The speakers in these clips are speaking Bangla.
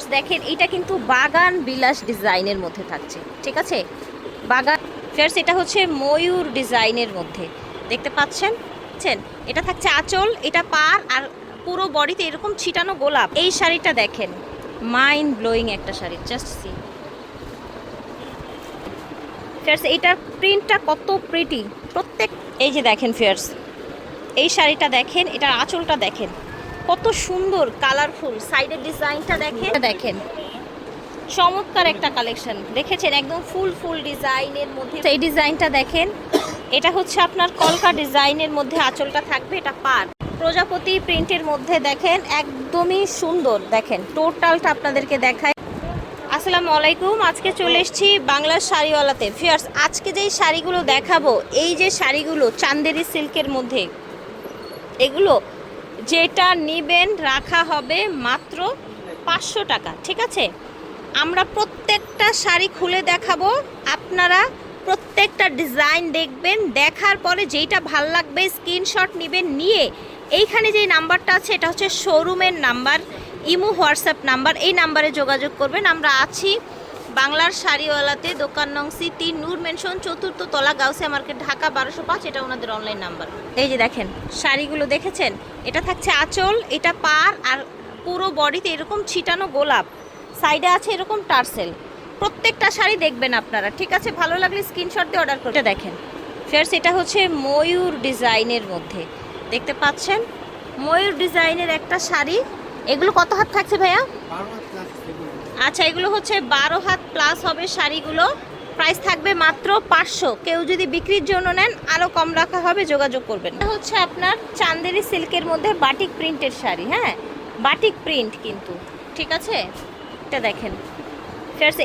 ফিয়ার্স দেখেন, এটা কিন্তু বাগান বিলাস ডিজাইনের মধ্যে থাকছে, ঠিক আছে? বাগান ফিয়ার্স এটা হচ্ছে ময়ূর ডিজাইনের মধ্যে, দেখতে পাচ্ছেন? এটা থাকছে আঁচল, এটা পার আর পুরো বডিতে এরকম ছিটানো গোলাপ। এই শাড়িটা দেখেন মাইন্ড ব্লোয়িং একটা শাড়ি জাস্ট সি ফিয়ার্স এইটার প্রিন্টটা কত প্রিটি প্রত্যেক এই যে দেখেন ফিয়ার্স এই শাড়িটা দেখেন, এটার আঁচলটা দেখেন। কত সুন্দর কালারফুল। সাইডের ডিজাইনটা দেখেন। দেখেন। চমৎকার একটা কালেকশন দেখেছেন? একদম ফুল ফুল ডিজাইনের মধ্যে। এই ডিজাইনটা দেখেন। এটা হচ্ছে আপনার কলকা ডিজাইনের মধ্যে আঁচলটা থাকবে এটা পার। প্রজাপতি প্রিন্টের মধ্যে দেখেন একদমই সুন্দর। দেখেন টোটালটা আপনাদেরকে দেখায়। আসসালামু আলাইকুম। আজকে চলে এসেছি বাংলার শাড়িওয়ালাতে। ফিয়ার্স আজকে যেই শাড়িগুলো দেখাবো এই যে শাড়িগুলো চান্দেরি সিল্কের মধ্যে এগুলো যেটা নিবেন রাখা হবে মাত্র পাঁচশো টাকা, ঠিক আছে? আমরা প্রত্যেকটা শাড়ি খুলে দেখাবো, আপনারা প্রত্যেকটা ডিজাইন দেখবেন, দেখার পরে যেইটা ভালো লাগবে স্ক্রিনশট নেবেন, নিয়ে এইখানে যে নাম্বারটা আছে, এটা হচ্ছে শোরুমের নাম্বার, ইমো হোয়াটসঅ্যাপ নাম্বার, এই নাম্বারে যোগাযোগ করবেন, আমরা আছি বাংলার শাড়িওয়ালাতে দোকান নং সিটি, নূর মেনশন চতুর্থ তলা, গাউসিয়া মার্কেট, ঢাকা বারোশো পাঁচ, এটা ওনাদের অনলাইন নাম্বার এই যে দেখেন, শাড়িগুলো দেখেছেন? এটা থাকছে আঁচল, এটা পার আর পুরো বডিতে এরকম ছিটানো গোলাপ। সাইডে আছে এরকম টার্সেল। প্রত্যেকটা শাড়ি দেখবেন আপনারা, ঠিক আছে? ভালো লাগলে স্ক্রিনশট দিয়ে অর্ডার করতে দেখেন ফেয়ার্স এটা হচ্ছে ময়ূর ডিজাইনের মধ্যে। দেখতে পাচ্ছেন? ময়ূর ডিজাইনের একটা শাড়ি। এগুলো কত হাত থাকছে ভাইয়া? আচ্ছা এগুলো হচ্ছে বারো হাত প্লাস হবে শাড়িগুলো। প্রাইস থাকবে মাত্র পাঁচশো। কেউ যদি বিক্রির জন্য নেন আরও কম রাখা হবে, যোগাযোগ করবেন। এটা হচ্ছে আপনার চান্দেরি সিল্কের মধ্যে বাটিক প্রিন্টের শাড়ি হ্যাঁ? বাটিক প্রিন্ট কিন্তু, ঠিক আছে? এটা দেখেন।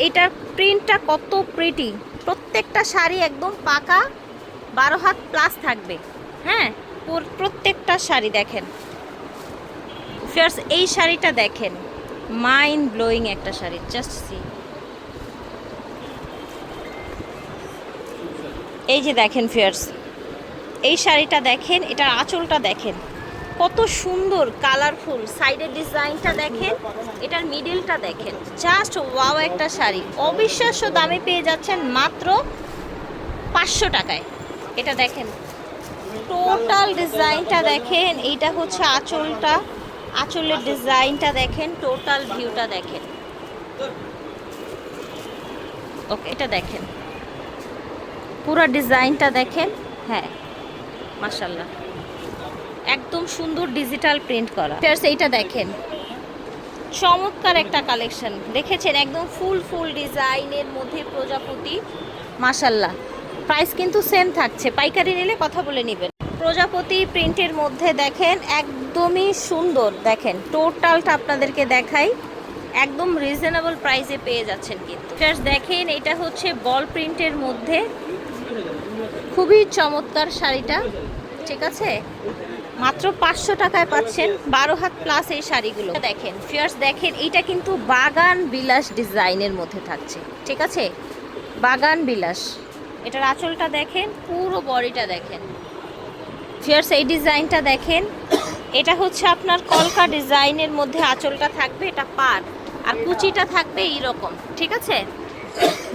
এইটার প্রিন্টটা কত প্রিটি প্রত্যেকটা শাড়ি একদম পাকা, বারো হাত প্লাস থাকবে হ্যাঁ? প্রত্যেকটা শাড়ি দেখেন। ফিয়ার্স এই শাড়িটা দেখেন। মাইন্ড ব্লোয়িং একটা শাড়ি জাস্ট সি এই যে দেখেন ফিয়ার্স এই শাড়িটা দেখেন, এটার আঁচলটা দেখেন। কত সুন্দর কালারফুল সাইডের ডিজাইনটা দেখেন, এটার মিডিলটা দেখেন। জাস্ট ওয়াও একটা শাড়ি, অবিশ্বাস্য দামে পেয়ে যাচ্ছেন মাত্র পাঁচশো টাকায়। এটা দেখেন টোটাল ডিজাইনটা দেখেন, এইটা হচ্ছে আঁচলটা। আঁচলের ডিজাইনটা দেখেন, টোটাল ভিউটা দেখেন। ওকে, এটা দেখেন। পুরো ডিজাইনটা দেখেন হ্যাঁ মাশাল্লাহ একদম সুন্দর ডিজিটাল প্রিন্ট করা। এইটা দেখেন। চমৎকার একটা কালেকশন। দেখেছেন? একদম ফুল ফুল ডিজাইনের মধ্যে প্রজাপতি। মাশাল্লাহ প্রাইস কিন্তু সেম থাকছে। পাইকারি নিলে কথা বলে নেবেন। প্রজাপতি প্রিন্টের মধ্যে দেখেন একদমই সুন্দর। দেখেন, টোটালটা আপনাদেরকে দেখাই। একদম রিজনেবল প্রাইসে পেয়ে যাচ্ছেন কিন্তু। দেখেন, এটা হচ্ছে বল প্রিন্টের মধ্যে। খুবই চমৎকার শাড়িটা, ঠিক আছে? মাত্র পাঁচশো টাকায় পাচ্ছেন, বারো হাত প্লাস এই শাড়িগুলো। দেখেন ফিয়ার্স দেখেন এইটা কিন্তু বাগান বিলাস ডিজাইনের মধ্যে থাকছে, ঠিক আছে? বাগান বিলাস। এটার আঁচলটা দেখেন, পুরো বডিটা দেখেন। ফিয়ার্স এই ডিজাইনটা দেখেন। এটা হচ্ছে আপনার কলকা ডিজাইনের মধ্যে আঁচলটা থাকবে, এটা পার। আর কুচিটা থাকবে এইরকম, ঠিক আছে?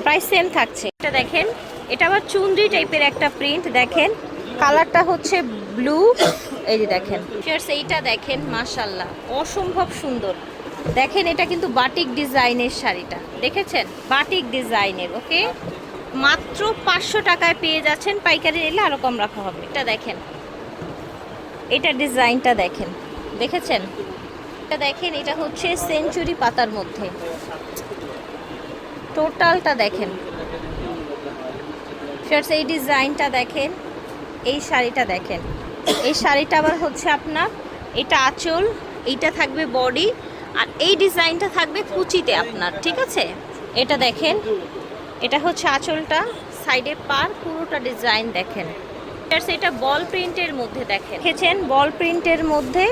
প্রাইস সেম থাকছে। এটা দেখেন, এটা আবার চুনরি টাইপের একটা প্রিন্ট দেখেন। কালারটা হচ্ছে ব্লু এই যে দেখেন। ফিয়ার্স এইটা দেখেন মাশাল্লাহ অসম্ভব সুন্দর। দেখেন, এটা কিন্তু বাটিক ডিজাইনের শাড়িটা, দেখেছেন? বাটিক ডিজাইনের ওকে মাত্র পাঁচশো টাকায় পেয়ে যাচ্ছেন পাইকারি নিলে আরও কম রাখা হবে। এটা দেখেন এটা ডিজাইনটা দেখেন, দেখেছেন? এটা দেখেন, এটা হচ্ছে সেঞ্চুরি পাতার মধ্যে। টোটালটা দেখেন। ফিয়ার্স এই ডিজাইনটা দেখেন, এই শাড়িটা দেখেন। এই শাড়িটা আবার হচ্ছে আপনার, এটা আঁচল, এইটা থাকবে বডি, আর এই ডিজাইনটা থাকবে কুচিতে আপনার, ঠিক আছে? এটা দেখেন, এটা হচ্ছে আঁচলটা, সাইডে পার, পুরোটা ডিজাইন দেখেন। এটা বল প্রিন্টের মধ্যে দেখেন। দেখেছেন? বল প্রিন্টের মধ্যে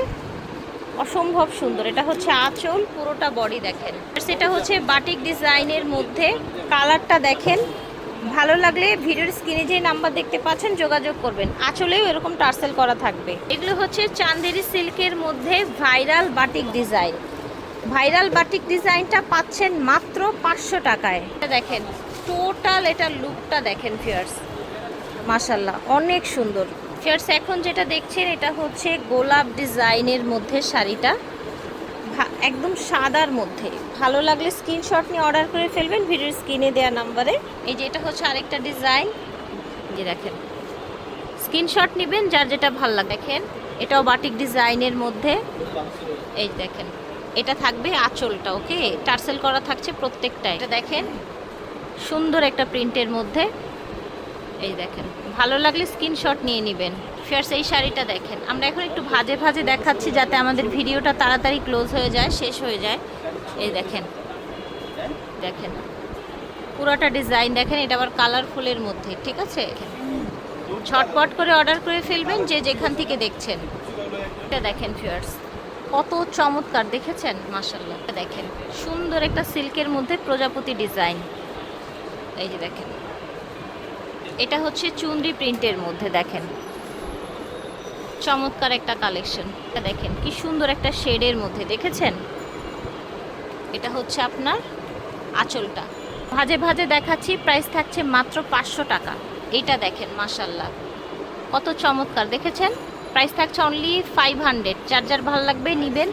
অসম্ভব সুন্দর। এটা হচ্ছে আঁচল, পুরোটা বডি দেখেন। সেটা হচ্ছে বাটিক ডিজাইনের মধ্যে। কালারটা দেখেন। ভালো লাগলে ভিডিওর স্ক্রিনে যে নাম্বার দেখতে পাচ্ছেন, যোগাযোগ করবেন। আঁচলেও এরকম টার্সেল করা থাকবে। এগুলো হচ্ছে চান্দেরি সিল্কের মধ্যে viral batik design. Viral batik ডিজাইনটা পাচ্ছেন মাত্র পাঁচশো টাকায়। দেখেন, টোটাল এটা লুকটা দেখেন ফিয়ার্স মাশাল্লাহ অনেক সুন্দর। ফিয়ার্স এখন যেটা দেখছেন, এটা হচ্ছে গোলাপ ডিজাইনের মধ্যে শাড়িটা। একদম সাদার মধ্যে। ভালো লাগলে স্ক্রিনশট নিয়ে অর্ডার করে ফেলবেন, ভিডিওর স্ক্রিনে দেওয়া নাম্বারে। এই যে এটা হচ্ছে আরেকটা ডিজাইন। যে দেখেন। স্ক্রিনশট নেবেন, যার যেটা ভালো লাগে দেখেন, এটাও বাটিক ডিজাইনের মধ্যে। এই দেখেন, এটা থাকবে আঁচলটা, ওকে? টার্সেল করা থাকছে প্রত্যেকটা এটা দেখেন, সুন্দর একটা প্রিন্টের মধ্যে। এই দেখেন, ভালো লাগলে স্ক্রিনশট নিয়ে নেবেন। ফিয়ার্স এই শাড়িটা দেখেন, আমরা এখন একটু ভাজে ভাজে দেখাচ্ছি যাতে আমাদের ভিডিওটা তাড়াতাড়ি ক্লোজ হয়ে যায়, শেষ হয়ে যায়। এই দেখেন দেখেন, পুরোটা ডিজাইন দেখেন, এটা আবার কালারফুলের মধ্যে, ঠিক আছে? ছটপট করে অর্ডার করে ফেলবেন, যে যেখান থেকে দেখছেন। এটা দেখেন ফিয়ার্স কত চমৎকার, দেখেছেন? মাসাল্লাহ দেখেন, সুন্দর একটা সিল্কের মধ্যে প্রজাপতি ডিজাইন এই যে দেখেন এটা হচ্ছে চুনরি প্রিন্টের মধ্যে দেখেন। চমৎকার একটা কালেকশন। এটা দেখেন, কি সুন্দর একটা শেডের মধ্যে, দেখেছেন? এটা হচ্ছে আপনার আঁচলটা। ভাজে ভাজে দেখাচ্ছি প্রাইস থাকছে মাত্র পাঁচশো টাকা। এইটা দেখেন মাসাল্লাহ কত চমৎকার, দেখেছেন? প্রাইস থাকছে অনলি ফাইভ হান্ড্রেড যার যার ভালো লাগবে নেবেন।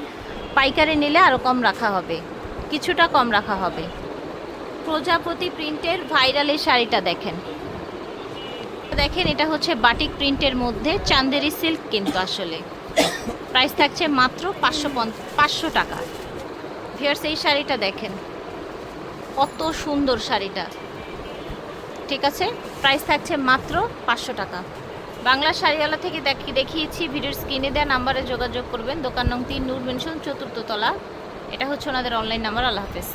পাইকারে নিলে আরও কম রাখা হবে। কিছুটা কম রাখা হবে। প্রজাপতি প্রিন্টের ভাইরাল এই শাড়িটা দেখেন। দেখেন, এটা হচ্ছে বাটিক প্রিন্টের মধ্যে চান্দেরি সিল্ক কিন্তু আসলে। প্রাইস থাকছে মাত্র পাঁচশো পাঁচশো টাকা। ভিয়ার্স এই শাড়িটা দেখেন, কত সুন্দর শাড়িটা। ঠিক আছে? প্রাইস থাকছে মাত্র পাঁচশো টাকা। বাংলা শাড়িওয়ালা থেকে দেখি দেখিয়েছি, ভিডিওর স্ক্রিনে দেওয়া নাম্বারে যোগাযোগ করবেন। দোকান নং তিন, নূর মেনশন চতুর্থ তলা। এটা হচ্ছে ওনাদের অনলাইন নাম্বার আল্লাহ হাফেজ।